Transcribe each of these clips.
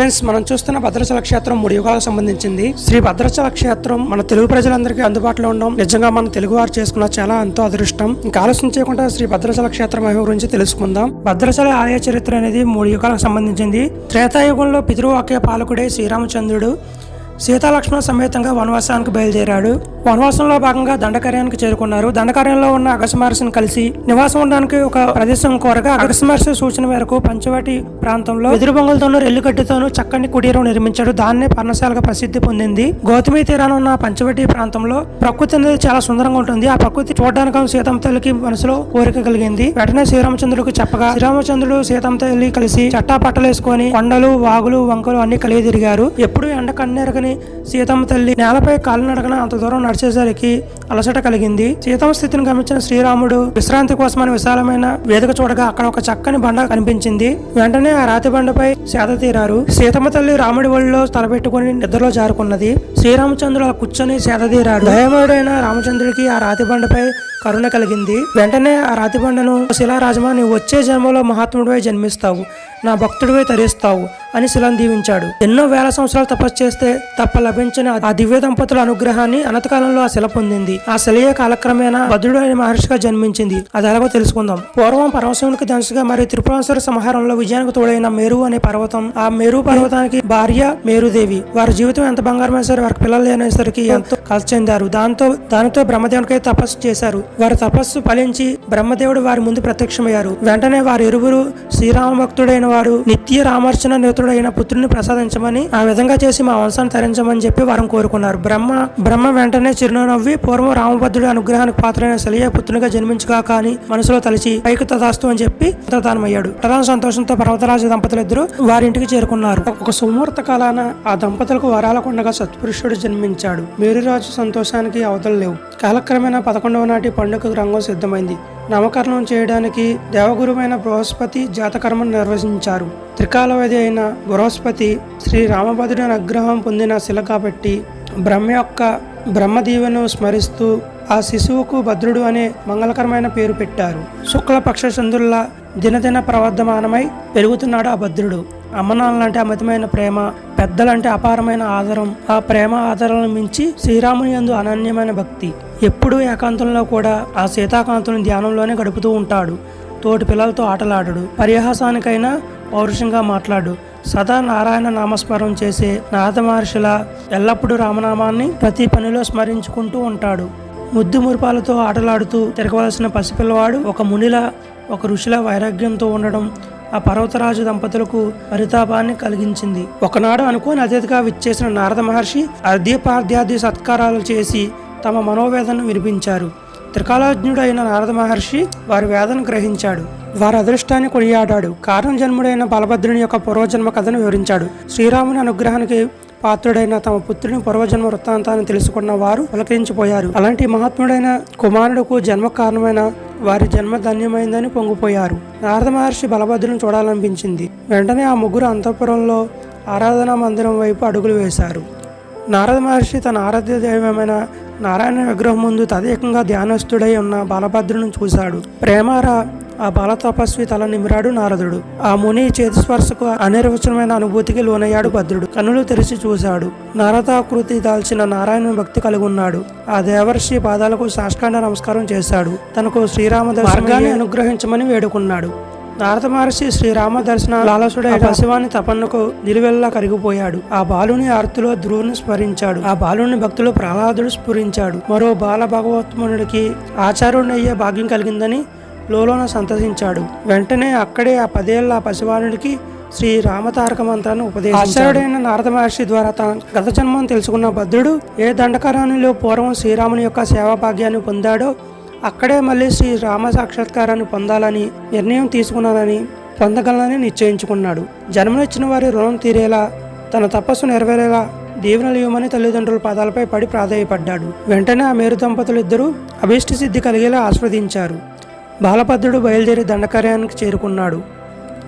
Friends మనం చూస్తున్న భద్రాచల క్షేత్రం మూడు యుగాలకు సంబంధించింది. శ్రీ భద్రాచల క్షేత్రం మన తెలుగు ప్రజలందరికీ అందుబాటులో ఉండడం నిజంగా మన తెలుగు వారు చేసుకున్న చాలా ఎంతో అదృష్టం. ఇంకా ఆలస్యం చేయకుండా శ్రీ భద్రాచల క్షేత్రం గురించి తెలుసుకుందాం. భద్రాచల ఆలయ చరిత్ర అనేది మూడు యుగాలకు సంబంధించింది. త్రేతాయుగంలో పితృవాక్య పాలకుడే శ్రీరామచంద్రుడు. సీతాలక్ష్మణ సమేతంగా వనవాసానికి బయలుదేరాడు. వనవాసంలో భాగంగా దండకార్యానికి చేరుకున్నారు. దండకార్యంలో ఉన్న అగస్మహర్షిని కలిసి నివాసం ఉండడానికి ఒక ప్రదేశం కోరగా అగస్మహర్షి సూచన మేరకు పంచవటి ప్రాంతంలో ఎదురు బొంగులతోనూ ఎల్లుగడ్డతోనూ చక్కని కుటీరం నిర్మించాడు. దాన్నే పర్ణశాలగా ప్రసిద్ధి పొందింది. గౌతమి తీరాన ఉన్న పంచవటి ప్రాంతంలో ప్రకృతి అనేది చాలా సుందరంగా ఉంటుంది. ఆ ప్రకృతి చూడడానికి సీతమ్మ తల్లికి మనసులో కోరిక కలిగింది. వెంటనే శ్రీరామచంద్రుడికి చెప్పగా శ్రీరామచంద్రుడు సీతమ్మ తల్లి కలిసి చట్టా పట్టలేసుకొని కొండలు వాగులు వంకలు అన్ని కలిగి తిరిగారు. ఎప్పుడు ఎండ కన్నెరగని సీతమ్మ తల్లి నేలపై కాలినడకన అంత దూరం నడిచేసరికి అలసట కలిగింది. సీతమ్మ స్థితిని గమనించిన శ్రీరాముడు విశ్రాంతి కోసమని విశాలమైన వేదిక చూడగా అక్కడ ఒక చక్కని బండ కనిపించింది. వెంటనే ఆ రాతి బండపై సేద తీరారు. సీతమ్మ తల్లి రాముడి ఒళ్ళో తలపెట్టుకుని నిద్రలో జారుకున్నది. శ్రీరామచంద్రుడు అలా కూర్చొని సేద తీరాడు. దయమయుడైన రామచంద్రుడికి ఆ రాతి బండపై కరుణ కలిగింది. వెంటనే ఆ రాతి బండను శిలారాజమా నీవు వచ్చే జన్మలో మహాత్ముడిపై జన్మిస్తావు. నా భక్తుడివే తరిస్తావు అని శిలను దీవించాడు. ఎన్నో వేల సంవత్సరాలు తపస్సు చేస్తే తప్ప లభించిన ఆ దివ్య దంపతుల అనుగ్రహాన్ని అనతకాలంలో ఆ శిల పొందింది. ఆ శిలయే కాలక్రమేణా భద్రుడు అనే మహర్షిగా జన్మించింది. అది ఎలాగో తెలుసుకుందాం. పూర్వం పరమశివునికి దంశగా మరియు త్రిపురాసుర సంహారంలో విజయానికి తోడైన మేరు అనే పర్వతం. ఆ మేరు పర్వతానికి భార్య మేరుదేవి. వారి జీవితం ఎంత బంగారమైన సరే వారి పిల్లలు లేనేసరికి ఎంతో కలిసి చెందారు. దాంతో దానితో బ్రహ్మదేవునికై తపస్సు చేశారు. వారి తపస్సు ఫలించి బ్రహ్మదేవుడు వారి ముందు ప్రత్యక్షమయ్యారు. వెంటనే వారి ఇరువురు శ్రీరామ భక్తుడైన వారు నిత్య రామర్చన నేతుడైన పుత్రుని ప్రసాదించమని ఆ విధంగా చేసి మా వంశాన్ని తరించమని చెప్పి వారం కోరుకున్నారు. బ్రహ్మ బ్రహ్మ వెంటనే చిరునవ్వి పూర్వం రామభద్రుడి అనుగ్రహానికి పాత్రైన శలియ పుత్రునిగా జన్మించుగా కానీ మనసులో తలిచి పైకి తదాస్తు అని చెప్పి అంతర్ధానమయ్యాడు ప్రధాన సంతోషంతో పర్వతరాజు దంపతులు ఇద్దరు వారి ఇంటికి చేరుకున్నారు. ఒక సుముహూర్త కాలాన ఆ దంపతులకు వరాల కొండగా సత్పురుషుడు జన్మించాడు. మేరురాజు సంతోషానికి అవతలు లేవు. కాలక్రమేణా పదకొండవ నాటి పండుగకు రంగం సిద్ధమైంది. నామకరణం చేయడానికి దేవగురువైన బృహస్పతి జాతకర్మను నిర్వహించారు. త్రికాలవేది అయిన బృహస్పతి శ్రీ రామభద్రుని అనుగ్రహం పొందిన శిల కాబట్టి బ్రహ్మ యొక్క బ్రహ్మదీవను స్మరిస్తూ ఆ శిశువుకు భద్రుడు అనే మంగళకరమైన పేరు పెట్టారు. శుక్లపక్ష చంద్రుల్లా దినదిన ప్రవర్ధమానమై పెరుగుతున్నాడు ఆ భద్రుడు. అమ్మనాన్నలంటే అమితమైన ప్రేమ పెద్దలంటే అపారమైన ఆదరం. ఆ ప్రేమ ఆదరణను మించి శ్రీరాముని యందు అనన్యమైన భక్తి. ఎప్పుడూ ఏకాంతంలో కూడా ఆ సీతాకాంతుని ధ్యానంలోనే గడుపుతూ ఉంటాడు. తోటి పిల్లలతో ఆటలాడడు. పరిహాసానికైనా పౌరుషంగా మాట్లాడు. సదా నారాయణ నామస్మరణం చేసే నారద మహర్షుల ఎల్లప్పుడూ రామనామాన్ని ప్రతి పనిలో స్మరించుకుంటూ ఉంటాడు. ముద్దు మురిపాలతో ఆటలాడుతూ తిరగవలసిన పసిపిల్లవాడు ఒక మునిలా ఒక ఋషిలా వైరాగ్యంతో ఉండడం ఆ పర్వతరాజు దంపతులకు పరితాపాన్ని కలిగించింది. ఒకనాడు అనుకోని అతిథిగా విచ్చేసిన నారద మహర్షి అర్ధ్యపార్ధ్యాది సత్కారాలు చేసి తమ మనోవేదనను వినిపించారు. త్రికాలజ్ఞుడైన నారద మహర్షి వారి వేదన గ్రహించాడు. వారి అదృష్టాన్ని కొనియాడాడు. కారణ జన్ముడైన బలభద్రుని యొక్క పూర్వజన్మ కథను వివరించాడు. శ్రీరాముని అనుగ్రహానికి పాత్రుడైన తమ పుత్రుని పూర్వజన్మ వృత్తాంతాన్ని తెలుసుకున్న వారు పులకరించిపోయారు. అలాంటి మహాత్ముడైన కుమారుడుకు జన్మ కారణమైన వారి జన్మ ధన్యమైందని పొంగిపోయారు. నారద మహర్షి బలభద్రుని చూడాలనిపించింది. వెంటనే ఆ ముగ్గురు అంతఃపురంలో ఆరాధనా మందిరం వైపు అడుగులు వేశారు. నారద మహర్షి తన ఆరాధ్య దైవమైన నారాయణ విగ్రహం ముందు తదేకంగా ధ్యానస్థుడై ఉన్న బాలభద్రుని చూశాడు. ప్రేమారా ఆ బాల తపస్వి తల నిమిరాడు నారదుడు. ఆ ముని చేతిస్పర్శకు అనిర్వచనమైన అనుభూతికి లోనయ్యాడు భద్రుడు. కన్నులు తెరిచి చూశాడు. నారదాకృతి దాల్చిన నారాయణ భక్తి కలిగి ఉన్నాడు. ఆ దేవర్షి పాదాలకు సాష్కాండ నమస్కారం చేశాడు. తనకు శ్రీరామ మార్గాన్ని అనుగ్రహించమని వేడుకున్నాడు. నారద మహర్షి శ్రీరామ దర్శన లాలసుడై పశువాని తపన్నకు నిలువెల్లా కరిగిపోయాడు. ఆ బాలుని ఆర్తిలో ధ్రువుని స్మరించాడు. ఆ బాలుని భక్తులు ప్రహ్లాదుడు స్ఫురించాడు. మరో బాల భగవత్మనుడికి ఆచార్యుడయ్యే భాగ్యం కలిగిందని లోలోన సంతసించాడు. వెంటనే అక్కడే ఆ పదేళ్ళ ఆ పసివానుడికి శ్రీ రామతారక మంత్రాన్ని ఉపదేశించాడు. ఆచార్యుడైన నారద మహర్షి ద్వారా తన గత జన్మం తెలుసుకున్న భద్రుడు ఏ దండకారానిలో పూర్వం శ్రీరాముని యొక్క సేవా భాగ్యాన్ని పొందాడో అక్కడే మళ్ళీ శ్రీ రామ సాక్షాత్కారాన్ని పొందాలని నిర్ణయం తీసుకున్నానని పొందగలనని నిశ్చయించుకున్నాడు. జన్మనిచ్చిన వారి రుణం తీరేలా తన తపస్సు నెరవేరేలా దీవెనలు ఇవ్వమని తల్లిదండ్రుల పాదాలపై పడి ప్రాధాయపడ్డాడు. వెంటనే ఆ మేరు దంపతులు ఇద్దరూ అభీష్ట సిద్ధి కలిగేలా ఆస్వాదించారు. బాలభద్రుడు బయలుదేరి దండకార్యానికి చేరుకున్నాడు.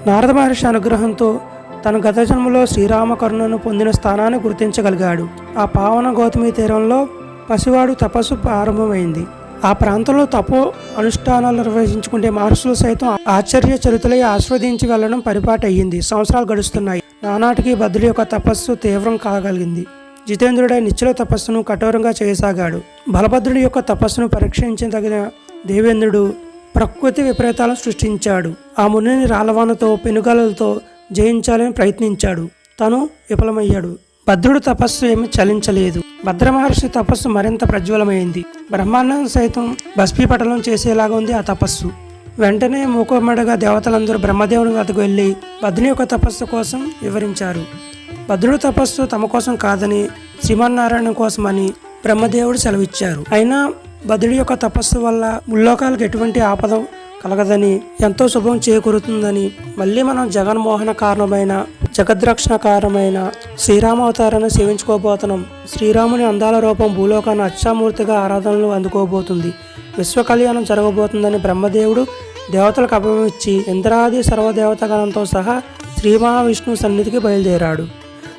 నారద మహర్షి అనుగ్రహంతో తన గత జన్మలో శ్రీరామ కరుణను పొందిన స్థానాన్ని గుర్తించగలిగాడు. ఆ పావన గౌతమి తీరంలో పసివాడు తపస్సు ప్రారంభమైంది. ఆ ప్రాంతంలో తపో అనుష్ఠానాలు నిర్వహించుకుంటే మహర్షులు సైతం ఆశ్చర్య చరితలై ఆస్వాదించి వెళ్ళడం పరిపాటు అయ్యింది. సంవత్సరాలు గడుస్తున్నాయి. నానాటికి భద్రుడి యొక్క తపస్సు తీవ్రం కాగలిగింది. జితేంద్రుడై నిశ్చల తపస్సును కఠోరంగా చేయసాగాడు. బలభద్రుడి యొక్క తపస్సును పరీక్షించదగిన దేవేంద్రుడు ప్రకృతి విపరీతాలను సృష్టించాడు. ఆ మునిని రాలవానతో పెనుగాలతో జయించాలని ప్రయత్నించాడు. తను విఫలమయ్యాడు. భద్రుడు తపస్సు ఏమీ చలించలేదు. భద్ర మహర్షి తపస్సు మరింత ప్రజ్వలమైంది. బ్రహ్మాండం సైతం భస్మీపటలం చేసేలాగా ఉంది ఆ తపస్సు. వెంటనే మూకోమడగా దేవతలందరూ బ్రహ్మదేవుని వద్దకు వెళ్ళి భద్రుని యొక్క తపస్సు కోసం వివరించారు. భద్రుడు తపస్సు తమ కోసం కాదని శ్రీమన్నారాయణ కోసమని బ్రహ్మదేవుడు సెలవిచ్చారు. అయినా భద్రుడి యొక్క తపస్సు వల్ల ముల్లోకాలకు ఎటువంటి ఆపద కలగదని ఎంతో శుభం చేకూరుతుందని మళ్ళీ మనం జగన్మోహన కారణమైన జగద్రక్షణకారమైన శ్రీరామావతారాన్ని సేవించుకోబోతున్నాం. శ్రీరాముని అందాల రూపం భూలోకాన్ని అచ్చామూర్తిగా ఆరాధనలు అందుకోబోతుంది. విశ్వ కళ్యాణం జరగబోతుందని బ్రహ్మదేవుడు దేవతలకు అభయం ఇంద్రాది సర్వదేవతగణంతో సహా శ్రీ మహావిష్ణువు సన్నిధికి బయలుదేరాడు.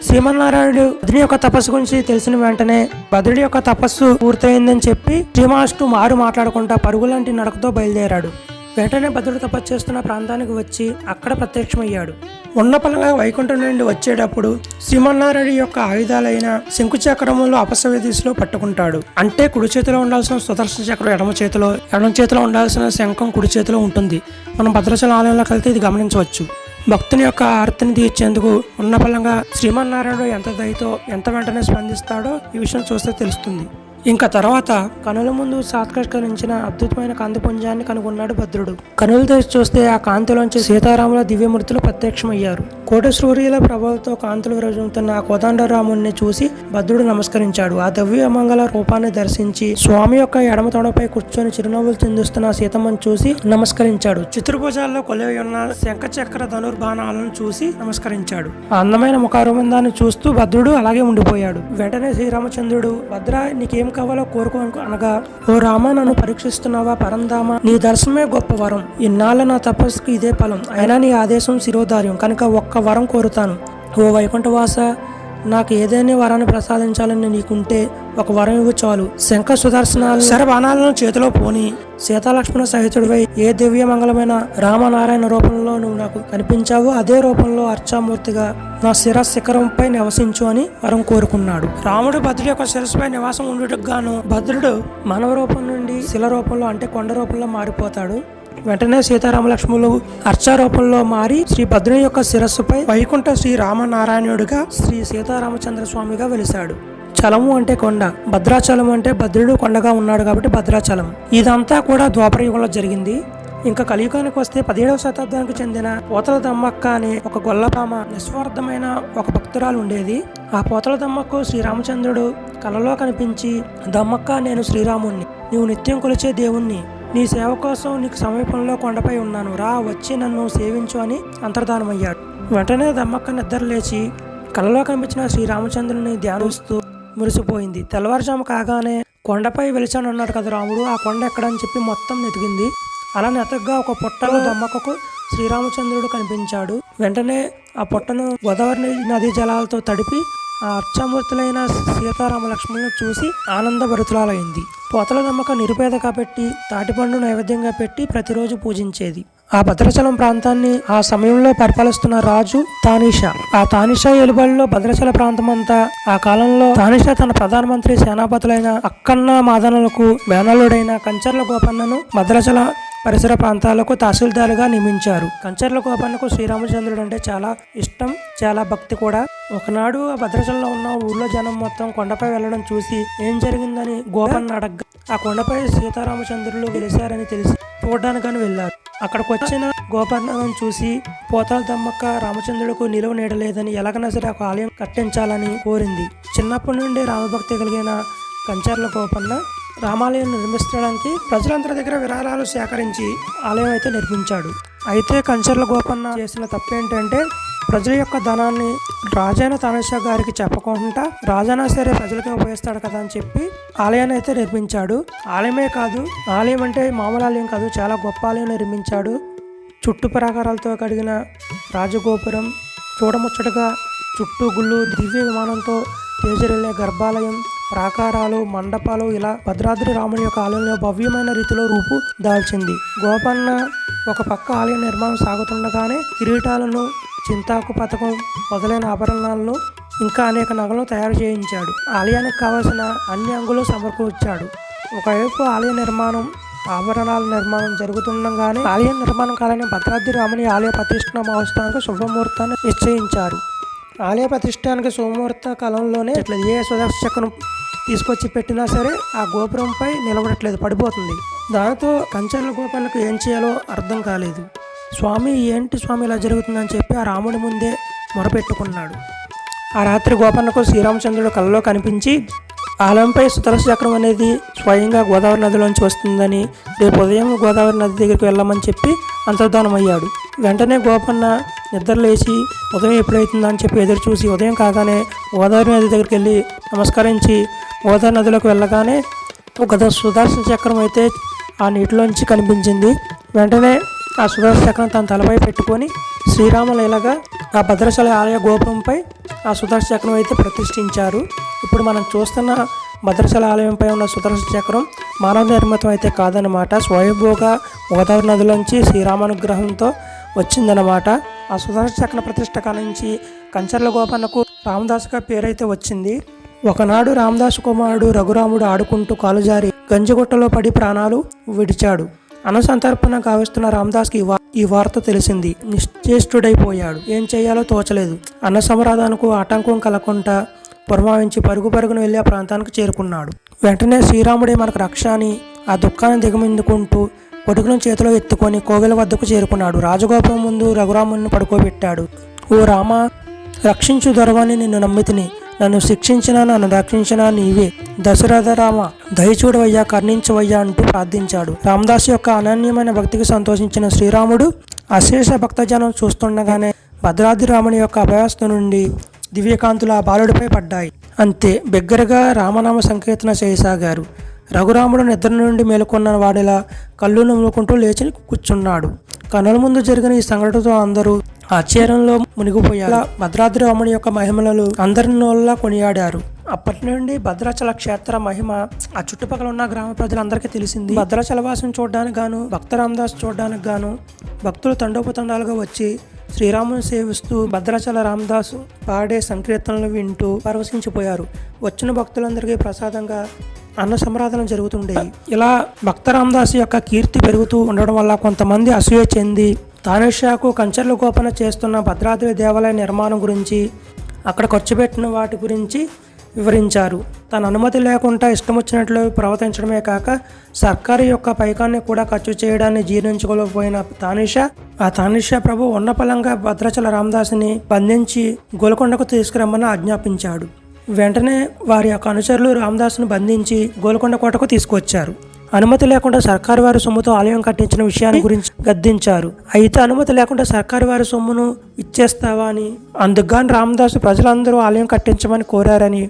శ్రీమన్నారాయణుడు బద్రుడి యొక్క తపస్సు గురించి తెలిసిన వెంటనే బద్రుడి యొక్క తపస్సు పూర్తయిందని చెప్పి శ్రీమాష్టు మారు మాట్లాడుకుంటా పరుగులాంటి నడకతో బయలుదేరాడు. వెంటనే భద్రుడు తపస్సు చేస్తున్న ప్రాంతానికి వచ్చి అక్కడ ప్రత్యక్షమయ్యాడు. ఉన్నపలంగా వైకుంఠం నుండి వచ్చేటప్పుడు శ్రీమన్నారాయణ యొక్క ఆయుధాలైన శంకుచక్రములు అపసవ్య దిశలో పట్టుకుంటాడు. అంటే కుడి చేతిలో ఉండాల్సిన సుదర్శన చక్రం ఎడమ చేతిలో ఎడమ చేతిలో ఉండాల్సిన శంఖం కుడి చేతిలో ఉంటుంది. మనం భద్రాచలం ఆలయంలోకి వెళ్తే ఇది గమనించవచ్చు. భక్తుని యొక్క ఆర్తిని తీర్చేందుకు ఉన్నపలంగా శ్రీమన్నారాయణుడు ఎంత దయతో ఎంత వెంటనే స్పందిస్తాడో ఈ విషయం చూస్తే తెలుస్తుంది. ఇంకా తర్వాత కనుల ముందు సాత్కరించిన అద్భుతమైన కాంతిపుంజాన్ని కనుగొన్నాడు భద్రుడు. కనులు తెరిచి చూస్తే ఆ కాంతిలోంచి సీతారాముల దివ్యమూర్తులు ప్రత్యక్షమయ్యారు. కోట సూర్యుల ప్రభావంతో కాంతులు విరజుతున్న ఆ కోదండరాముణ్ణి చూసి భద్రుడు నమస్కరించాడు. ఆ దివ్యమంగళ రూపాన్ని దర్శించి స్వామి యొక్క ఎడమ తొడపై కూర్చొని చిరునవ్వులు చెందిస్తున్న సీతమ్మను చూసి నమస్కరించాడు. చిత్రభుజాల్లో కొలువై ఉన్న శంఖ చక్ర ధనుర్బాణాలను చూసి నమస్కరించాడు. ఆ అందమైన ముఖారవిందాన్ని చూస్తూ భద్రుడు అలాగే ఉండిపోయాడు. వెంటనే శ్రీరామచంద్రుడు భద్ర నీకేం కావాలో కోరుకో అనగా ఓ రామ నన్ను పరీక్షిస్తున్నావా? పరంధామ నీ దర్శనమే గొప్ప వరం. ఇన్నాళ్ళ నా తపస్సుకి ఇదే ఫలం. అయినా నీ ఆదేశం శిరోధార్యం. కనుక ఒక్క వరం కోరుతాను. ఓ వైకుంఠవాస నాకు ఏదైనా వరాన్ని ప్రసాదించాలని నీకుంటే ఒక వరం ఇవ్వు చాలు. శంఖ సుదర్శనాలు. శరబాణాలను చేతిలో పోని సీతాలక్ష్మణ సహితుడివై ఏ దివ్య మంగళమైన రామనారాయణ రూపంలో నువ్వు నాకు కనిపించావు అదే రూపంలో అర్చామూర్తిగా నా శిర శిఖరంపై నివసించు అని వరం కోరుకున్నాడు. రాముడు భద్రుడి యొక్క శిరస్సుపై నివాసం ఉండుటకు గాను భద్రుడు మానవ రూపం నుండి శిల రూపంలో అంటే కొండ రూపంలో మారిపోతాడు. వెంటనే సీతారామ లక్ష్మణులు అర్చారూపంలో మారి శ్రీ భద్రుని యొక్క శిరస్సుపై వైకుంఠ శ్రీ రామనారాయణుడిగా శ్రీ సీతారామచంద్ర స్వామిగా వెలిశాడు. చలము అంటే కొండ భద్రాచలం అంటే భద్రుడు కొండగా ఉన్నాడు కాబట్టి భద్రాచలం. ఇదంతా కూడా ద్వాపరయుగంలో జరిగింది. ఇంకా కలియుగానికి వస్తే పదిహేడవ శతాబ్దానికి చెందిన పోతల దమ్మక్క అనే ఒక గొల్లపామ నిస్వార్థమైన ఒక భక్తురాలు ఉండేది. ఆ పోతల దమ్మకు శ్రీరామచంద్రుడు కలలో కనిపించి దమ్మక్క నేను శ్రీరాముణ్ణి. నీవు నిత్యం కొలిచే దేవుణ్ణి. నీ సేవ కోసం నీకు సమీపంలో కొండపై ఉన్నాను. రా వచ్చి నన్ను సేవించు అని అంతర్ధానమయ్యాడు. వెంటనే దమ్మక్క నిద్ర లేచి కలలో కనిపించిన శ్రీరామచంద్రుని ధ్యానిస్తూ మురిసిపోయింది. తెల్లవారుజాము కాగానే కొండపై వెలిచానన్నాడు కదా రాముడు. ఆ కొండ ఎక్కడని చెప్పి మొత్తం వెతికింది. అలా నెతగ్గా ఒక పొట్టలో దమ్మకకు శ్రీరామచంద్రుడు కనిపించాడు. వెంటనే ఆ పొట్టను గోదావరి నదీ జలాలతో తడిపి అర్చమూర్తులైన సీతారామ లక్ష్మణులను చూసి ఆనందభరితురాలైంది పోతల నమ్మక నిరుపేద కాబట్టి తాటిపండు నైవేద్యంగా పెట్టి ప్రతిరోజు పూజించేది. ఆ భద్రాచలం ప్రాంతాన్ని ఆ సమయంలో పరిపాలిస్తున్న రాజు తానిషా. ఆ తానిషా ఎలుబడిలో భద్రాచల ప్రాంతం అంతా ఆ కాలంలో తానిషా తన ప్రధానమంత్రి సేనాపతులైన అక్కన్న మాదనులకు మేనలుడైన కంచర్ల గోపన్నను భద్రాచల పరిసర ప్రాంతాలకు తహసీల్దారుగా నియమించారు. కంచర్ల గోపన్నకు శ్రీరామచంద్రుడు అంటే చాలా ఇష్టం చాలా భక్తి కూడా. ఒకనాడు ఆ భద్రాచలంలో ఉన్న ఊర్లో జనం మొత్తం కొండపై వెళ్ళడం చూసి ఏం జరిగిందని గోపన్న అడగ్గా ఆ కొండపై సీతారామచంద్రులు గెలిచారని తెలిసి చూడడానికని వెళ్ళారు. అక్కడికి వచ్చిన గోపన్నను చూసి పోతాల దమ్మక్క రామచంద్రుడికి నిలువ నీడలేదని ఎలాగైనా సరే ఒక ఆలయం కట్టించాలని కోరింది. చిన్నప్పటి నుండి రామభక్తి కలిగిన కంచర్ల గోపన్న రామాలయం నిర్మించడానికి ప్రజలందరి దగ్గర విరాళాలు సేకరించి ఆలయం అయితే నిర్మించాడు. అయితే కంచర్ల గోపన్న చేసిన తప్పేంటంటే ప్రజల యొక్క ధనాన్ని రాజైన తానేశ్వర గారికి చెప్పకుండా రాజైనా సరే ప్రజలకే ఉపయోగిస్తాడు కదా అని చెప్పి ఆలయాన్ని అయితే నిర్మించాడు. ఆలయమే కాదు ఆలయం అంటే మామూలు ఆలయం కాదు చాలా గొప్ప ఆలయం నిర్మించాడు. చుట్టు ప్రాకారాలతో కడిగిన రాజగోపురం చూడముచ్చటగా చుట్టూ గుళ్ళు దివ్య విమానంతో తేజరెళ్ళే గర్భాలయం ప్రాకారాలు మండపాలు ఇలా భద్రాద్రి రాముని యొక్క ఆలయంలో భవ్యమైన రీతిలో రూపు దాల్చింది. గోపన్న ఒక పక్క ఆలయ నిర్మాణం సాగుతుండగానే కిరీటాలను చింతాకు పథకం మొదలైన ఆభరణాలను ఇంకా అనేక నగలను తయారు చేయించాడు. ఆలయానికి కావలసిన అన్ని అంగులు సమకూర్చాడు ఒకవైపు ఆలయ నిర్మాణం ఆభరణాల నిర్మాణం జరుగుతుండగానే ఆలయ నిర్మాణం కాలని భద్రాద్రి రాముని ఆలయ ప్రతిష్ఠ మహోత్సవానికి శుభముహూర్తాన్ని నిశ్చయించారు. ఆలయ ప్రతిష్టానికి శుభముహూర్త కాలంలోనే ఇట్లా ఏ సుదర్శకను తీసుకొచ్చి పెట్టినా సరే ఆ గోపురంపై నిలబడట్లేదు పడిపోతుంది. దాంతో కంచర్ల గోపాలకు ఏం చేయాలో అర్థం కాలేదు. స్వామి ఏంటి స్వామి ఇలా జరుగుతుందని చెప్పి ఆ రాముడి ముందే మొరపెట్టుకున్నాడు. ఆ రాత్రి గోపన్నకు శ్రీరామచంద్రుడు కలలో కనిపించి ఆలంపై సుదర్శ చక్రం అనేది స్వయంగా గోదావరి నదిలోంచి వస్తుందని రేపు ఉదయం గోదావరి నది దగ్గరికి వెళ్ళమని చెప్పి అంతర్ధానమయ్యాడు. వెంటనే గోపన్న నిద్ర లేచి ఉదయం ఎప్పుడైతుందని చెప్పి ఎదురు చూసి ఉదయం కాగానే గోదావరి నది దగ్గరికి వెళ్ళి నమస్కరించి గోదావరి నదిలోకి వెళ్ళగానే ఒక సుదర్శన చక్రం అయితే ఆ నీటిలోంచి కనిపించింది. వెంటనే ఆ సుదర్శ చక్రం తన తలపై పెట్టుకొని శ్రీరామలీలగా ఆ భద్రశల ఆలయ గోపురంపై ఆ సుదర్శ చక్రం అయితే ప్రతిష్ఠించారు. ఇప్పుడు మనం చూస్తున్న భద్రశల ఆలయంపై ఉన్న సుదర్శ చక్రం మానవ నిర్మితం అయితే కాదనమాట స్వయంభూగా గోదావరి నదిలోంచి శ్రీరామానుగ్రహంతో వచ్చిందనమాట ఆ సుదర్శ చక్ర ప్రతిష్ట నుంచి కంచర్ల గోపన్నకు రామదాసుగా పేరైతే వచ్చింది. ఒకనాడు రామదాసు కుమారుడు రఘురాముడు ఆడుకుంటూ కాలుజారి గంజిగుట్టలో పడి ప్రాణాలు విడిచాడు. అనసంతర్పణ కావిస్తున్న రామదాస్కి ఈ ఈ వార్త తెలిసింది. నిశ్చేష్టుడైపోయాడు. ఏం చేయాలో తోచలేదు. అన్న సమరాధానకు ఆటంకం కలగకుండా పురమావించి పరుగు పరుగును వెళ్ళి ఆ ప్రాంతానికి చేరుకున్నాడు. వెంటనే శ్రీరాముడే మనకు రక్ష అని ఆ దుఃఖాన్ని దిగమిందుకుంటూ కొడుకును చేతిలో ఎత్తుకొని కోవెల వద్దకు చేరుకున్నాడు. రాజగోపురం ముందు రఘురాముని పడుకోబెట్టాడు. ఓ రామ రక్షించు దొరవని నిన్ను నమ్మితిని. నన్ను శిక్షించిన నన్ను రక్షించిన నీవే. దశరథ రామ దయచూడవయ్యా కర్ణించవయ్యా అంటూ ప్రార్థించాడు. రామదాస్ యొక్క అనన్యమైన భక్తికి సంతోషించిన శ్రీరాముడు అశేష భక్తజనం చూస్తుండగానే భద్రాద్రి రాముని యొక్క అభయాస్త నుండి దివ్యకాంతులు ఆ బాలుడిపై పడ్డాయి. అంతే బిగ్గరగా రామనామ సంకీర్తన చేయసాగారు. రఘురాముడు నిద్ర నుండి మేలుకొన్న వాడిలా కళ్ళు నమ్ముకుంటూ లేచి కూర్చున్నాడు. కనుల ముందు జరిగిన ఈ సంఘటనతో అందరూ ఆశ్చర్యంలో మునిగిపోయారు. భద్రాద్రి రాముని యొక్క మహిమలను అందరి నోళ్ళ కొనియాడారు. అప్పటి నుండి భద్రాచల క్షేత్ర మహిమ ఆ చుట్టుపక్కల ఉన్న గ్రామ ప్రజలందరికీ తెలిసింది. భద్రాచల వాసం చూడడానికి గాను భక్త రామదాస్ చూడడానికి గాను భక్తులు తండోపతండాలుగా వచ్చి శ్రీరాముని సేవిస్తూ భద్రాచల రామదాసు పాడే సంకీర్తనలు వింటూ పరవశించిపోయారు. వచ్చిన భక్తులందరికీ ప్రసాదంగా అన్న సంరాధన జరుగుతుండేవి. ఇలా భక్త రామదాసు యొక్క కీర్తి పెరుగుతూ ఉండడం వల్ల కొంతమంది అసూయ చెంది తానేషాకు కంచర్ల గోపన చేస్తున్న భద్రాద్రి దేవాలయ నిర్మాణం గురించి అక్కడ ఖర్చు పెట్టిన వాటి గురించి వివరించారు. తన అనుమతి లేకుండా ఇష్టం వచ్చినట్లు ప్రవర్తించడమే కాక సర్కారు యొక్క పైకాన్ని కూడా ఖర్చు చేయడాన్ని జీర్ణించుకోలేకపోయిన తానిషా ఆ తానిషా ప్రభు ఉన్నపలంగా భద్రాచల రామదాసుని బంధించి గోల్కొండకు తీసుకురమ్మని ఆజ్ఞాపించాడు. వెంటనే వారి యొక్క అనుచరులు రామదాసును బంధించి గోల్కొండ కోటకు తీసుకొచ్చారు అనుమతి లేకుండా సర్కారు వారి సొమ్ముతో ఆలయం కట్టించిన విషయాన్ని గురించి గద్దించారు. అయితే అనుమతి లేకుండా సర్కారు వారి సొమ్మును ఇచ్చేస్తావా అని అందుకుగాను రామదాసు ప్రజలందరూ ఆలయం కట్టించమని కోరారని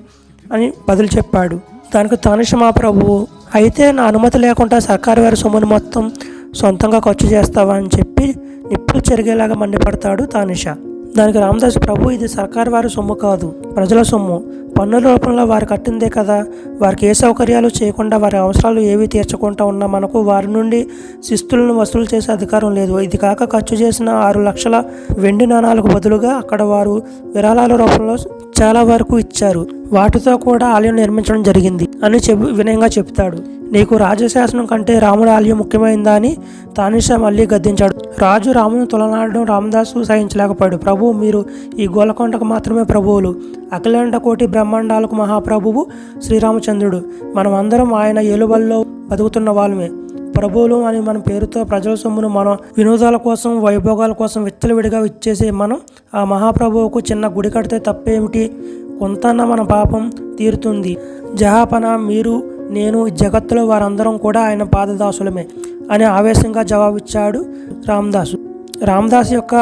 అని బదులు చెప్పాడు. దానికి తనుషమా మా ప్రభువు అయితే నా అనుమతి లేకుండా సర్కారు వారి సొమ్మును మొత్తం సొంతంగా ఖర్చు చేస్తావా? అని చెప్పి నిప్పులు చెరిగేలాగా మండిపడతాడు తానిష. దానికి రామదాస్ ప్రభు ఇది సర్కారు వారి సొమ్ము కాదు ప్రజల సొమ్ము. పన్నుల రూపంలో వారు కట్టిందే కదా. వారికి ఏ సౌకర్యాలు చేయకుండా వారి అవసరాలు ఏవి తీర్చకుండా ఉన్న మనకు వారి నుండి శిస్తులను వసూలు చేసే అధికారం లేదు. ఇది కాక ఖర్చు చేసిన ఆరు లక్షల వెండి నాణాలకు బదులుగా అక్కడ వారు విరాళాల రూపంలో చాలా వరకు ఇచ్చారు. వాటితో కూడా ఆలయం నిర్మించడం జరిగింది అని చెబు వినయంగా చెప్తాడు నీకు రాజశాసనం కంటే రాముడి ఆలయం ముఖ్యమైందా అని తానిషా మళ్ళీ గద్దించాడు. రాజు రామును తులనాడడం రామదాసు సహించలేకపోయాడు ప్రభు మీరు ఈ గోలకొండకు మాత్రమే ప్రభువులు. అఖిలాండ కోటి బ్రహ్మాండాలకు మహాప్రభువు శ్రీరామచంద్రుడు. మనం అందరం ఆయన ఏలుబల్లో బతుకుతున్న వాళ్ళమే. ప్రభువులు అని మన పేరుతో ప్రజల సొమ్మును మనం వినోదాల కోసం వైభోగాల కోసం విచ్చలవిడిగా ఇచ్చేసే మనం ఆ మహాప్రభువుకు చిన్న గుడి కడితే తప్పేమిటి? కొంతన్న మన పాపం తీరుతుంది. జహాపన మీరు నేను ఈ జగత్తులో వారందరం కూడా ఆయన పాదదాసులమే అని ఆవేశంగా జవాబిచ్చాడు రామదాసు. రామదాస్ యొక్క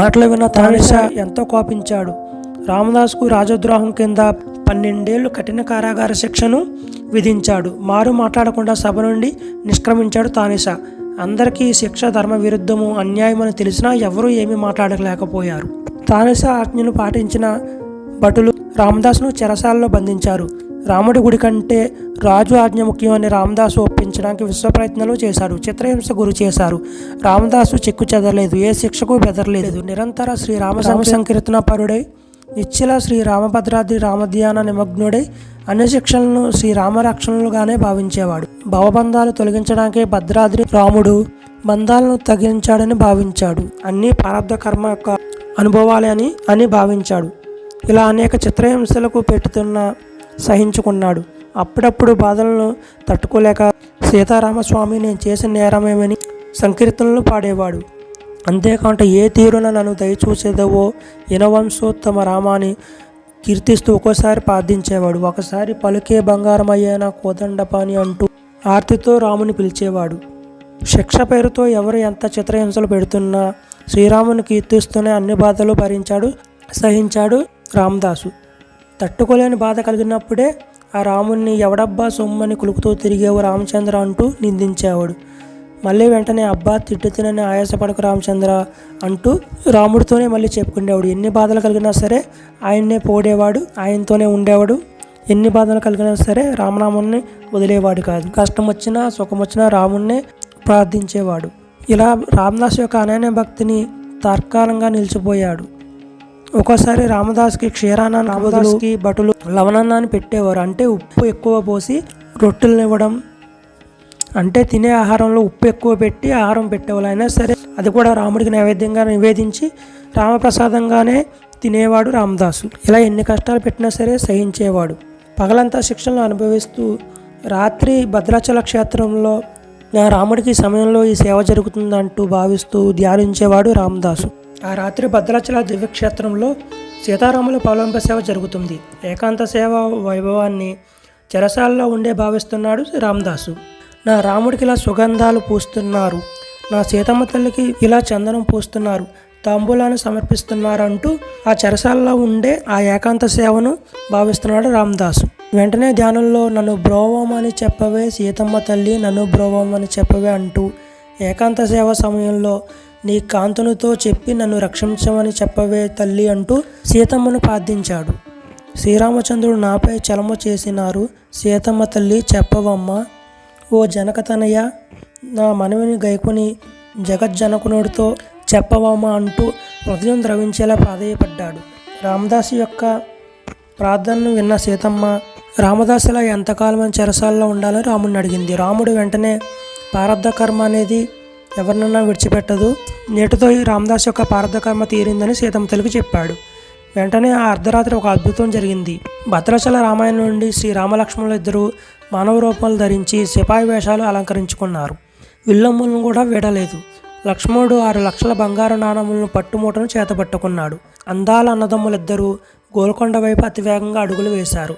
మాటలు విన్న తానిష ఎంతో కోపించాడు. రామదాస్కు రాజద్రోహం కింద పన్నెండేళ్ళు కఠిన కారాగార శిక్షను విధించాడు. మారు మాట్లాడకుండా సభ నుండి నిష్క్రమించాడు తానిషా అందరికీ శిక్ష ధర్మ విరుద్ధము అన్యాయమని తెలిసినా ఎవరూ ఏమీ మాట్లాడలేకపోయారు. తానిష ఆజ్ఞను పాటించిన భటులు రామదాస్ను చెరసాలలో బంధించారు. రాముడి గుడి కంటే రాజు ఆజ్ఞ ముఖ్యమని రామదాసు ఒప్పించడానికి విశ్వ ప్రయత్నాలు చేశాడు చిత్రహింస గురి చేశారు. రామదాసు చెక్కు చెదరలేదు. ఏ శిక్షకు బెదరలేదు. నిరంతర శ్రీ రామ సంకీర్తన పరుడై నిశ్చల శ్రీ రామభద్రాద్రి రామధ్యాన నిమగ్నుడై అన్ని శిక్షలను శ్రీ రామరక్షణలుగానే భావించేవాడు. భవబంధాలు తొలగించడానికి భద్రాద్రి రాముడు బంధాలను తగ్గించాడని భావించాడు. అన్ని ప్రారంధ కర్మ యొక్క అనుభవాలే అని అని భావించాడు. ఇలా అనేక చిత్రహింసలకు పెట్టుతున్న సహించుకున్నాడు. అప్పుడప్పుడు బాధలను తట్టుకోలేక సీతారామస్వామి నేను చేసిన నేరమేమని సంకీర్తనలు పాడేవాడు. అంతేకాకుండా ఏ తీరున నన్ను దయచూసేదవో ఇనవంశోత్తమ రామాని కీర్తిస్తూ ఒక్కోసారి ప్రార్థించేవాడు. ఒకసారి పలుకే బంగారం అయ్యేనా కోదండపాని అంటూ ఆర్తితో రాముని పిలిచేవాడు. శిక్ష పేరుతో ఎవరు ఎంత చిత్రహింసలు పెడుతున్నా శ్రీరాముని కీర్తిస్తూనే అన్ని బాధలు భరించాడు సహించాడు రామదాసు. తట్టుకోలేని బాధ కలిగినప్పుడే ఆ రాముణ్ణి ఎవడబ్బా సొమ్మని కులుకుతూ తిరిగేవు రామచంద్ర అంటూ నిందించేవాడు. మళ్ళీ వెంటనే అబ్బా తిట్టుతునని ఆయాసపడకు రామచంద్ర అంటూ రాముడితోనే మళ్ళీ చెప్పుకునేవాడు ఎన్ని బాధలు కలిగినా సరే ఆయన్నే పోడేవాడు ఆయనతోనే ఉండేవాడు. ఎన్ని బాధలు కలిగినా సరే రామనామాన్ని వదిలేవాడు కాదు. కష్టం వచ్చినా సుఖం వచ్చినా రాముణ్ణే ప్రార్థించేవాడు. ఇలా రామదాస్ యొక్క అనన్య భక్తిని తార్కాలంగా నిలిచిపోయాడు. ఒక్కోసారి రామదాస్కి క్షీరాన్న రామదాస్కి బటులు లవణాన్ని పెట్టేవారు. అంటే ఉప్పు ఎక్కువ పోసి రొట్టెలను ఇవ్వడం అంటే తినే ఆహారంలో ఉప్పు ఎక్కువ పెట్టి ఆహారం పెట్టేవాళ్ళు. అయినా సరే అది కూడా రాముడికి నైవేద్యంగా నివేదించి రామప్రసాదంగానే తినేవాడు రామదాసు. ఇలా ఎన్ని కష్టాలు పెట్టినా సరే సహించేవాడు. పగలంతా శిక్షణలు అనుభవిస్తూ రాత్రి భద్రాచల క్షేత్రంలో నా రాముడికి సమయంలో ఈ సేవ జరుగుతుందంటూ భావిస్తూ ధ్యానించేవాడు రామదాసు. ఆ రాత్రి భద్రాచల దివ్యక్షేత్రంలో సీతారాముల పౌలంబ సేవ జరుగుతుంది. ఏకాంత సేవ వైభవాన్ని చెరసాల్లో ఉండే భావిస్తున్నాడు రామదాసు. నా రాముడికి ఇలా సుగంధాలు పూస్తున్నారు. నా సీతమ్మ తల్లికి ఇలా చందనం పూస్తున్నారు. తాంబూలాన్ని సమర్పిస్తున్నారంటూ ఆ చెరసాల్లో ఉండే ఆ ఏకాంత సేవను భావిస్తున్నాడు రామదాసు. వెంటనే ధ్యానంలో నన్ను బ్రోవమని చెప్పవే సీతమ్మ తల్లి నన్ను బ్రోవమని చెప్పవే అంటూ ఏకాంత సేవ సమయంలో నీ కాంతునితో చెప్పి నన్ను రక్షించమని చెప్పవే తల్లి అంటూ సీతమ్మను ప్రార్థించాడు. శ్రీరామచంద్రుడు నాపై చలము చేసినారు. సీతమ్మ తల్లి చెప్పవమ్మ. ఓ జనకతనయ్య నా మనవిని గైకొని జగజ్జనకునుడితో చెప్పవమ్మా అంటూ హృదయం ద్రవించేలా ప్రాధేయపడ్డాడు. రామదాసు యొక్క ప్రార్థనను విన్న సీతమ్మ రామదాసులా ఎంతకాలం చెరసాల్లో ఉండాలని రాముడిని అడిగింది. రాముడు వెంటనే ప్రారంధ కర్మ అనేది ఎవరినన్నా విడిచిపెట్టదు. నేటితో ఈ రామదాస్ యొక్క ప్రారంధ తీరిందని సీతమ్మ తెలుగు చెప్పాడు. వెంటనే ఆ అర్ధరాత్రి ఒక అద్భుతం జరిగింది. భద్రాచల రామాయణం నుండి శ్రీ రామలక్ష్మణులు ఇద్దరు మానవ రూపాలు ధరించి సిపాయి వేషాలు అలంకరించుకున్నారు. విల్లమ్ములను కూడా వీడలేదు. లక్ష్మణుడు ఆరు లక్షల బంగారు నాణములను పట్టుమూటను చేతపట్టుకున్నాడు అందాల అన్నదమ్ములిద్దరూ గోల్కొండ వైపు అతివేగంగా అడుగులు వేశారు.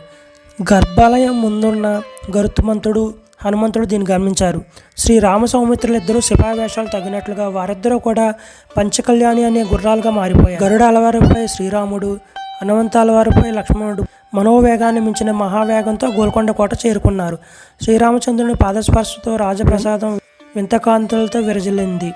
గర్భాలయం ముందున్న గరుత్మంతుడు హనుమంతుడు దీన్ని గమనించారు. శ్రీ రామ సౌమిత్రులిద్దరూ సిపాయి వేషాలు తగినట్లుగా వారిద్దరూ కూడా పంచకళ్యాణి అనే గుర్రాలుగా మారిపోయారు. గరుడ అలవారిపై శ్రీరాముడు హనుమంతాల అలవారిపై లక్ష్మణుడు మనోవేగాన్ని మించిన మహావేగంతో గోల్కొండ కోట చేరుకున్నారు. శ్రీరామచంద్రుని పాదస్పర్శతో రాజప్రసాదం వింతకాంతులతో విరజిల్లింది.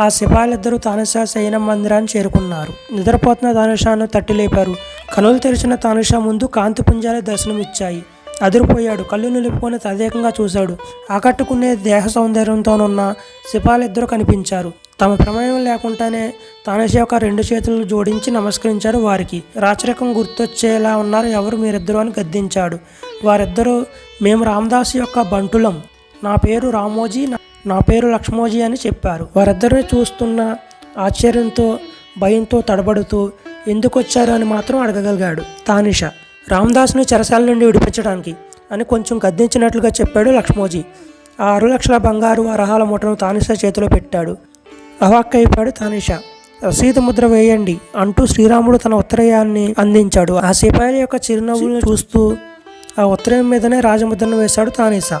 ఆ సిపాయిలిద్దరూ తానుషా శయనం మందిరాన్ని చేరుకున్నారు. నిద్రపోతున్న తానుషాను తట్టి లేపారు కనులు తెరిచిన తానుషా ముందు కాంతిపుంజాల దర్శనమిచ్చాయి. అదిరిపోయాడు. కళ్ళు నిలుపుకొని తదేకంగా చూశాడు. ఆకట్టుకునే దేహ సౌందర్యంతోనున్న సిపాయిలిద్దరూ కనిపించారు. తమ ప్రమేయం లేకుండానే తానిషా యొక్క రెండు చేతులను జోడించి నమస్కరించాడు వారికి. రాచరికం గుర్తొచ్చేలా ఉన్నారు ఎవరు? మీరిద్దరు అని గద్దించాడు. వారిద్దరూ మేము రామదాస్ యొక్క బంటులం. నా పేరు రామోజీ నా- పేరు లక్ష్మోజీ అని చెప్పారు. వారిద్దరిని చూస్తున్న ఆశ్చర్యంతో భయంతో తడబడుతూ ఎందుకు వచ్చారు? అని మాత్రం అడగగలిగాడు తానిష. రామదాసుని చెరసాల నుండి విడిపించడానికి అని కొంచెం గద్దించినట్లుగా చెప్పాడు లక్ష్మోజీ. ఆ ఆరు లక్షల బంగారు వరహాల మూటను తానిష చేతిలో పెట్టాడు. అవాక్కైపోయాడు తానిష. రసీదు ముద్ర వేయండి అంటూ శ్రీరాముడు తన ఉత్తరయాన్ని అందించాడు. ఆ సిపాయిల యొక్క చిరునవ్వులను చూస్తూ ఆ ఉత్తరం మీదనే రాజముద్రను వేశాడు తానీసా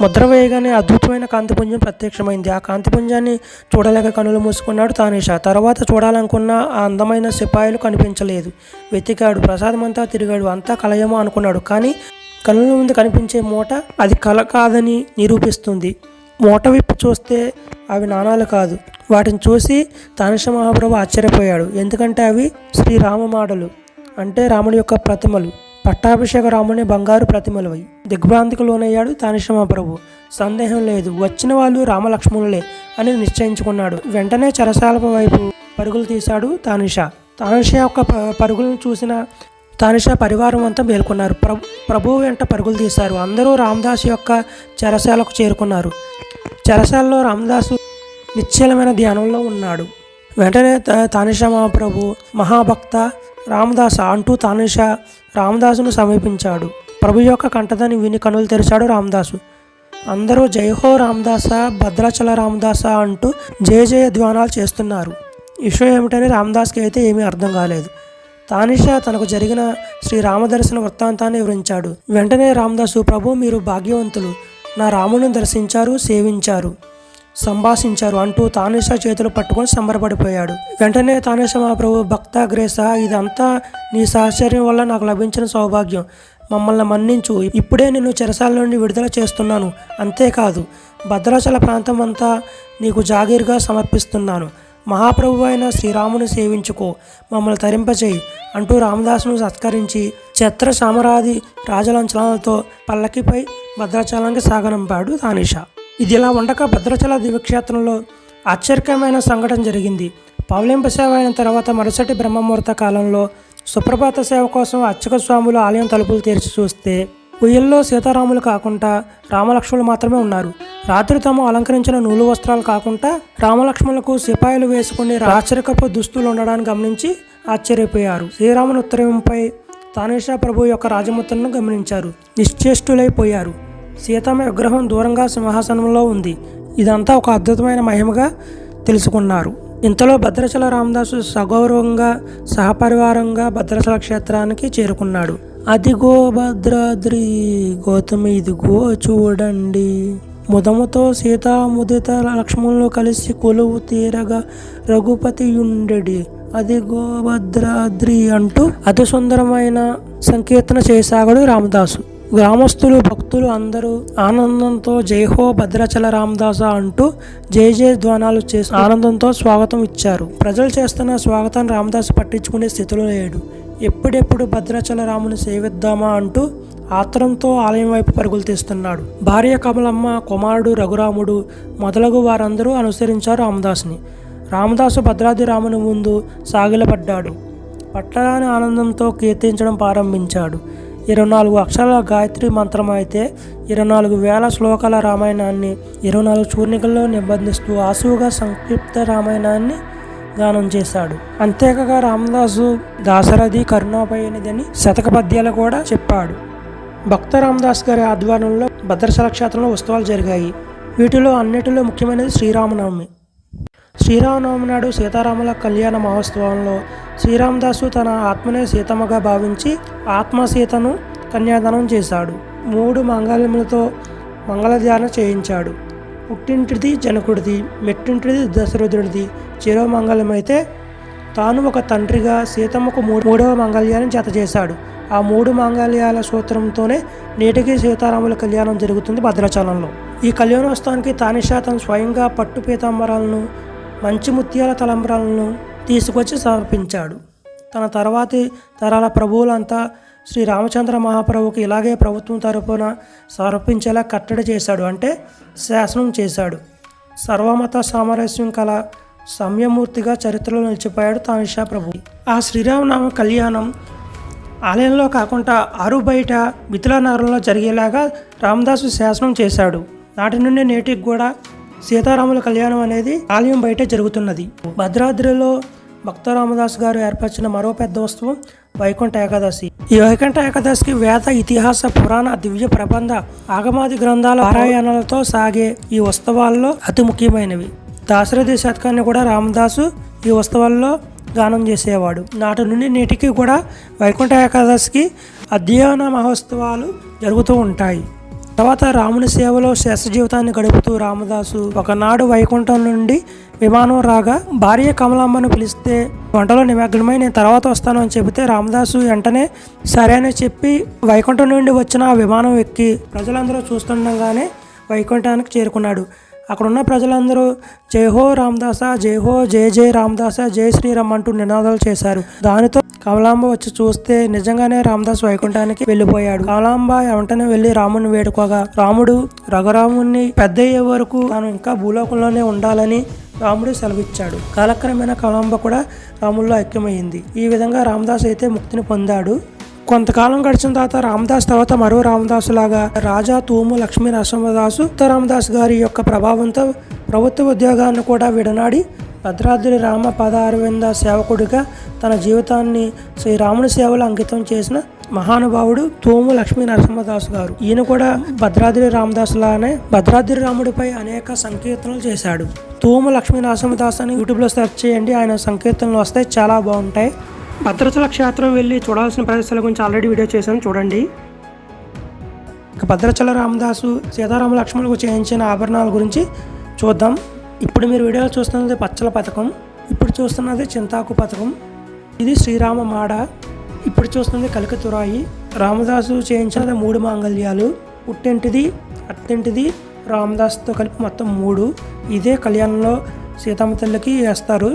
ముద్ర వేయగానే అద్భుతమైన కాంతిపుంజం ప్రత్యక్షమైంది. ఆ కాంతిపుంజాన్ని చూడలేక కనులు మూసుకున్నాడు తానీషా. తర్వాత చూడాలనుకున్న ఆ అందమైన సిపాయిలు కనిపించలేదు. వెతికాడు. ప్రసాదమంతా తిరిగాడు. అంతా కలయమో అనుకున్నాడు. కానీ కనుల ముందు కనిపించే మూట అది కల కాదని నిరూపిస్తుంది. మూట విప్పి చూస్తే అవి నాణాలు కాదు. వాటిని చూసి తానిష మహాప్రభు ఆశ్చర్యపోయాడు. ఎందుకంటే అవి శ్రీరామ మాడలు అంటే రాముడి యొక్క ప్రతిమలు. పట్టాభిషేక రాముని బంగారు ప్రతిమలవై దిగ్భ్రాంతికి లోనయ్యాడు తానిశ్రమ ప్రభు సందేహం లేదు వచ్చిన వాళ్ళు రామలక్ష్మణులే అని నిశ్చయించుకున్నాడు. వెంటనే చెరసాల వైపు పరుగులు తీశాడు తానిష. తానిష యొక్క పరుగులను చూసిన తానిష పరివారం అంతా మేల్కొన్నారు. ప్రభు ప్రభువు వెంట పరుగులు తీశారు. అందరూ రామదాసు యొక్క చెరసాలకు చేరుకున్నారు. చెరసాలలో రామదాసు నిశ్చలమైన ధ్యానంలో ఉన్నాడు. వెంటనే త- తానిషా మహాప్రభు మహాభక్త రామదాస అంటూ తానిష రామదాసును సమీపించాడు. ప్రభు యొక్క కంటదని విని కనులు తెరిచాడు రామదాసు. అందరూ జయహో రామదాస భద్రాచల రామదాస అంటూ జయ జయ ధ్వానాలు చేస్తున్నారు. విషయం ఏమిటని రామదాస్కి అయితే ఏమీ అర్థం కాలేదు. తానిషా తనకు జరిగిన శ్రీ రామదర్శన వృత్తాంతాన్ని వివరించాడు. వెంటనే రామదాసు ప్రభు మీరు భాగ్యవంతులు. నా రాముని దర్శించారు సేవించారు. సంభాషించారు అంటూ తానేషా చేతులు పట్టుకొని సంబరపడిపోయాడు. వెంటనే తానేష మహాప్రభు భక్త గ్రేస ఇదంతా నీ సహచర్యం వల్ల నాకు లభించిన సౌభాగ్యం. మమ్మల్ని మన్నించు. ఇప్పుడే నిన్ను చెరసాల నుండి విడుదల చేస్తున్నాను. అంతేకాదు భద్రాచల ప్రాంతం అంతా నీకు జాగీర్గా సమర్పిస్తున్నాను. మహాప్రభు అయిన శ్రీరాముని సేవించుకో. మమ్మల్ని తరింపచేయి అంటూ రామదాసును సత్కరించి ఛత్ర సామరాది రాజలంచనాలతో పల్లకిపై భద్రాచలానికి సాగనంపాడు తానిషా. ఇది ఇలా ఉండగా భద్రాచల దివ్యక్షేత్రంలో ఆశ్చర్యకరమైన సంఘటన జరిగింది. పౌలింప సేవ అయిన తర్వాత మరుసటి బ్రహ్మముహూర్త కాలంలో సుప్రభాత సేవ కోసం అర్చక స్వాములు ఆలయం తలుపులు తెరిచి చూస్తే ఉయ్యల్లో సీతారాములు కాకుండా రామలక్ష్మణులు మాత్రమే ఉన్నారు. రాత్రి తాము అలంకరించిన నూలు వస్త్రాలు కాకుండా రామలక్ష్మణులకు సిపాయిలు వేసుకుని రాచరికపు దుస్తులు ఉండడాన్ని గమనించి ఆశ్చర్యపోయారు. శ్రీరాముని ఉత్తరంపై తానేషా ప్రభు యొక్క రాజముద్రను గమనించారు. నిశ్చేష్టులైపోయారు. సీతమ్మ విగ్రహం దూరంగా సింహాసనంలో ఉంది. ఇదంతా ఒక అద్భుతమైన మహిమగా తెలుసుకున్నారు. ఇంతలో భద్రాచల రామదాసు సగౌరవంగా సహపరివారంగా భద్రాచల క్షేత్రానికి చేరుకున్నాడు. అదిగో భద్రాద్రి గౌతమి ఇదిగో చూడండి. ముదముతో సీతాముదిత లక్ష్మణులు కలిసి కొలువు తీరగా రఘుపతి ఉండడి అదిగో భద్రాద్రి అంటూ అతి సుందరమైన సంకీర్తన చేసాగాడు రామదాసు. గ్రామస్తులు భక్తులు అందరూ ఆనందంతో జైహో భద్రాచల రామదాస అంటూ జయ జయ ధ్వానాలు చేసి ఆనందంతో స్వాగతం ఇచ్చారు. ప్రజలు చేస్తున్న స్వాగతాన్ని రామదాస్ పట్టించుకునే స్థితిలో లేడు. ఎప్పుడెప్పుడు భద్రాచల రాముని సేవిద్దామా అంటూ ఆత్రంతో ఆలయం వైపు పరుగులు తీస్తున్నాడు. భార్య కమలమ్మ కుమారుడు రఘురాముడు మొదలగు వారందరూ అనుసరించారు రామదాస్ని. రామదాసు భద్రాద్రి రాముని ముందు సాగిలపడ్డాడు. పట్టరాని ఆనందంతో కీర్తించడం ప్రారంభించాడు. ఇరవై నాలుగు అక్షరాల గాయత్రి మంత్రం అయితే ఇరవై నాలుగు వేల శ్లోకాల రామాయణాన్ని ఇరవై నాలుగు చూర్ణికల్లో నిబంధిస్తూ ఆసువుగా సంక్షిప్త రామాయణాన్ని గానం చేశాడు. అంతేకాక రామదాసు దాసరథి కరుణాపయనిదని శతక పద్యాలు కూడా చెప్పాడు. భక్త రామదాస్ గారి ఆధ్వర్యంలో భద్రశల క్షేత్రంలో ఉత్సవాలు జరిగాయి. వీటిలో అన్నిటిలో ముఖ్యమైనది శ్రీరామనవమి. శ్రీరామనవమి నాడు సీతారాముల కళ్యాణ మహోత్సవంలో శ్రీరామదాసు తన ఆత్మనే సీతమ్మగా భావించి ఆత్మ సీతను కన్యాదానం చేశాడు. మూడు మంగళములతో మంగళధ్యాన చేయించాడు. పుట్టింటిది జనకుడిది మెట్టింటిది దశరథుడిది. చిరో మంగళమైతే తాను ఒక తండ్రిగా సీతమ్మకు మూడవ మంగళ్యాన్ని జత చేశాడు ఆ మూడు మాంగళ్యాల సూత్రంతోనే నేటికి సీతారాముల కళ్యాణం జరుగుతుంది భద్రాచలంలో. ఈ కళ్యాణోత్సవానికి తానిషా తను స్వయంగా పట్టు పీతాంబరాలను మంచి ముత్యాల తలంబ్రాలను తీసుకొచ్చి సమర్పించాడు. తన తర్వాతి తరాల ప్రభువులంతా శ్రీ రామచంద్ర మహాప్రభుకి ఇలాగే ప్రభుత్వం తరపున సమర్పించేలా కట్టడి చేశాడు. అంటే శాసనం చేశాడు. సర్వమత సామరస్యం కల సమయమూర్తిగా చరిత్రలో నిలిచిపోయాడు తానిషా ప్రభు. ఆ శ్రీరామనామ కళ్యాణం ఆలయంలో కాకుండా ఆరు బయట మిథిలా నగరంలో జరిగేలాగా రామదాసు శాసనం చేశాడు. నాటి నుండి నేటికి కూడా సీతారాముల కళ్యాణం అనేది ఆలయం బయట జరుగుతున్నది. భద్రాద్రిలో భక్త రామదాస్ గారు ఏర్పరిచిన మరో పెద్ద ఉత్సవం వైకుంఠ ఏకాదశి. ఈ వైకుంఠ ఏకాదశికి వేద ఇతిహాస పురాణ దివ్య ప్రబంధ ఆగమాది గ్రంథాల పారాయణలతో సాగే ఈ ఉత్సవాల్లో అతి ముఖ్యమైనవి. దాశరథి శతకాన్ని కూడా రామదాసు ఈ ఉత్సవాల్లో గానం చేసేవాడు. నాటి నుండి నేటికి కూడా వైకుంఠ ఏకాదశికి అధ్యయన మహోత్సవాలు జరుగుతూ ఉంటాయి. తర్వాత రాముని సేవలో శేష జీవితాన్ని గడుపుతూ రామదాసు ఒకనాడు వైకుంఠం నుండి విమానం రాగా భార్య కమలమ్మను పిలిస్తే వంటలో నిమగ్నమై నేను తర్వాత వస్తాను అని చెబితే రామదాసు వెంటనే సరే అని చెప్పి వైకుంఠం నుండి వచ్చిన ఆ విమానం ఎక్కి ప్రజలందరూ చూస్తుండగానే వైకుంఠానికి చేరుకున్నాడు. అక్కడున్న ప్రజలందరూ జై హో రామదాస జై హో జయ జయ రామదాస జై శ్రీరామ్ అంటూ నినాదాలు చేశారు. దానితో కమలాంబ వచ్చి చూస్తే నిజంగానే రామదాస్ వైకుంఠానికి వెళ్ళిపోయాడు కమలాంబ వెంటనే వెళ్ళి రాముని వేడుకోగా రాముడు రఘురాముని పెద్ద అయ్యే వరకు తాను ఇంకా భూలోకంలోనే ఉండాలని రాముడు సెలవిచ్చాడు. కాలక్రమేణా కమలాంబ కూడా రాముల్లో ఐక్యమైంది ఈ విధంగా రామదాస్ అయితే ముక్తిని పొందాడు. కొంతకాలం గడిచిన తర్వాత రామదాస్ తర్వాత మరో రామదాసు లాగా రాజా తూము లక్ష్మీ నరసింహదాసు ఉత్తరామదాస్ గారి యొక్క ప్రభావంతో ప్రభుత్వ ఉద్యోగాన్ని కూడా విడనాడి భద్రాద్రి రామ పదారవింద సేవకుడిగా తన జీవితాన్ని శ్రీరాముని సేవలు అంకితం చేసిన మహానుభావుడు తూము లక్ష్మీ నరసింహదాసు గారు. ఈయన కూడా భద్రాద్రి రామదాసు లానే భద్రాద్రి రాముడిపై అనేక సంకీర్తనలు చేశాడు. తూము లక్ష్మీ నరసింహదాస్ అని యూట్యూబ్లో సెర్చ్ చేయండి ఆయన సంకీర్తనలు వస్తాయి చాలా బాగుంటాయి. భద్రాచల క్షేత్రం వెళ్ళి చూడాల్సిన ప్రదేశాల గురించి ఆల్రెడీ వీడియో చేశాను చూడండి. ఇక భద్రాచల రామదాసు సీతారామ లక్ష్మణులకు చేయించిన ఆభరణాల గురించి చూద్దాం. ఇప్పుడు మీరు వీడియోలో చూస్తున్నది పచ్చల పథకం ఇప్పుడు చూస్తున్నది చింతాకు పథకం ఇది శ్రీరామ మాడ ఇప్పుడు చూస్తున్నది కలికతురాయి రామదాసు చేయించినది మూడు మాంగళ్యాలు పుట్టింటిది అత్తింటిది రామదాస్తో కలిపి మొత్తం మూడు. ఇదే కళ్యాణంలో సీతమ్మ తల్లికి వేస్తారు.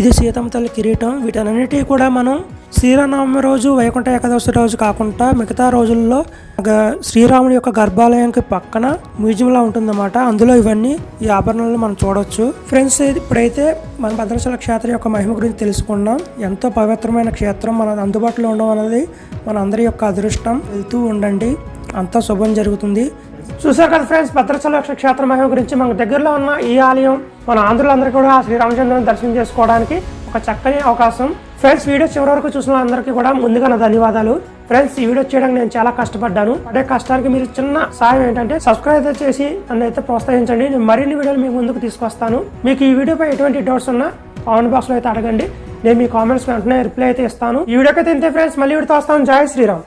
ఇది సీతమ్మ తల్లి కిరీటం వీటన్నిటి కూడా మనం శ్రీరామనవమి రోజు వైకుంఠ ఏకాదశి రోజు కాకుండా మిగతా రోజుల్లో గ- శ్రీరాముడి యొక్క గర్భాలయంకి పక్కన మ్యూజియంలా ఉంటుందన్నమాట. అందులో ఇవన్నీ ఈ ఆభరణాలను మనం చూడొచ్చు. ఫ్రెండ్స్ ఇప్పుడైతే మన భద్రాచల క్షేత్రం యొక్క మహిమ గురించి తెలుసుకున్నాం ఎంతో పవిత్రమైన క్షేత్రం మన అందుబాటులో ఉండడం అనేది మన అందరి యొక్క అదృష్టం. వెళ్తూ ఉండండి. అంతా శుభం జరుగుతుంది. చూసారు కదా ఫ్రెండ్స్ భద్రాచల క్షేత్ర మహిమ గురించి మనకు దగ్గరలో ఉన్న ఈ ఆలయం మన ఆంధ్రులందరూ కూడా శ్రీరామచంద్రుని దర్శనం చేసుకోవడానికి ఒక చక్కని అవకాశం ఫ్రెండ్స్ వీడియో చివరి వరకు చూసిన అందరికీ కూడా ముందుగా నా ధన్యవాదాలు. ఫ్రెండ్స్ ఈ వీడియో చేయడానికి నేను చాలా కష్టపడ్డాను. అదే కష్టానికి మీరు చిన్న సాయం ఏంటంటే సబ్స్క్రైబ్ చేసి నన్ను అయితే ప్రోత్సహించండి. నేను మరిన్ని వీడియోలు మీ ముందుకు తీసుకొస్తాను. మీకు ఈ వీడియోపై ఎటువంటి డౌట్స్ ఉన్నా కామెంట్ బాక్స్లో అయితే అడగండి. నేను మీ కామెంట్స్ వెంటనే రిప్లై అయితే ఇస్తాను. ఈ వీడియోకి అయితే ఇంతే ఫ్రెండ్స్ మళ్ళీ వీడితో వస్తాను. జై శ్రీరామ్.